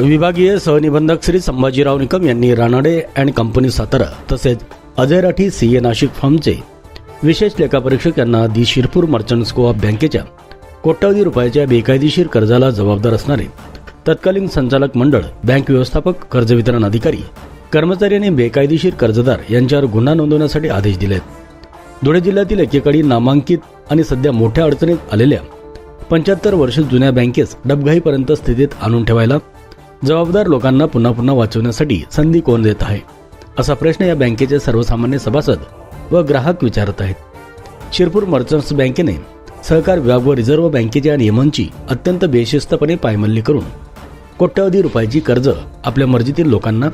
विभागीय सहनिबंधक श्री संभाजीराव निकम यांनी Ranade and company Satara तसेच अजय राठी सी ए नाशिक फर्मचे विशेष लेखापरीक्षक यांना दि शिरपूर मर्चंट्स कोऑप बँकेच्या कोट्यवधी रुपयाच्या बेकायदेशीर कर्जाला जबाबदार असणारे तत्कालीन संचालक मंडळ बँक व्यवस्थापक कर्ज वितरण अधिकारी कर्मचारी आणि बेकायदेशीर कर्जदार यांच्यावर गुन्हा नोंदवण्यासाठी आदेश दिलेत. धुळे जिल्ह्यातील एकेकाळी नामांकित आणि सध्या मोठ्या अडचणीत आलेल्या पंच्याहत्तर वर्ष जुन्या बँकेस डबघाईपर्यंत स्थितीत आणून ठेवायला जबाबदार लोकांना पुन्हा पुन्हा वाचवण्यासाठी संधी कोण देत आहे? असा प्रश्न या बँकेचे सर्वसामान्य सभासद व ग्राहक विचारत आहेत. शिरपूर मर्चंट्स बँकेने सहकार विभाग व रिझर्व्ह बँकेच्या नियमांची अत्यंत बेशिस्तपणे पायमल्ली करून कोट्यवधी रुपयाची कर्ज आपल्या मर्जीतील लोकांना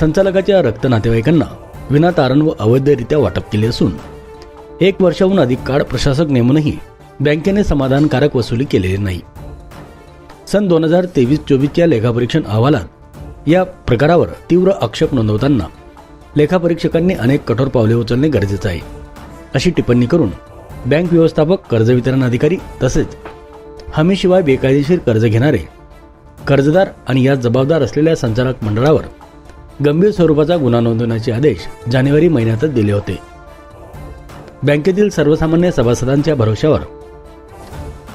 संचालकाच्या रक्त नातेवाईकांना विनातारण व अवैधरित्या वाटप केले असून एक वर्षाहून अधिक काळ प्रशासक नेमूनही बँकेने समाधानकारक वसुली केलेली नाही. सन दोन हजार तेवीस चोवीसच्या लेखापरीक्षण अहवालात या प्रकारावर तीव्र आक्षेप नोंदवताना लेखापरीक्षकांनी अनेक कठोर पावले उचलणे गरजेचं आहे. अशी टिप्पणी करून बँक व्यवस्थापक कर्ज वितरण अधिकारी तसेच हमीशिवाय बेकायदेशीर कर्ज घेणारे कर्जदार आणि यात जबाबदार असलेल्या संचालक मंडळावर गंभीर स्वरूपाचा गुन्हा नोंदवण्याचे आदेश जानेवारी महिन्यातच दिले होते. बँकेतील सर्वसामान्य सभासदांच्या भरोश्यावर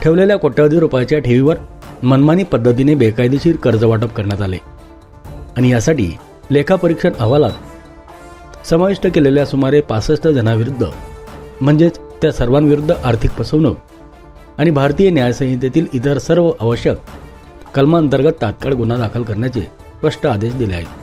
ठेवलेल्या कोट्यवधी रुपयाच्या ठेवीवर मनमानी पद्धतीने बेकायदेशीर कर्जवाटप करण्यात आले. आणि यासाठी लेखापरीक्षण अहवालात समाविष्ट केलेल्या सुमारे पासष्ट जणांविरुद्ध म्हणजेच त्या सर्वांविरुद्ध आर्थिक फसवणूक आणि भारतीय न्यायसंहितेतील इतर सर्व आवश्यक कलमांतर्गत तात्काळ गुन्हा दाखल करण्याचे स्पष्ट आदेश दिले आहेत.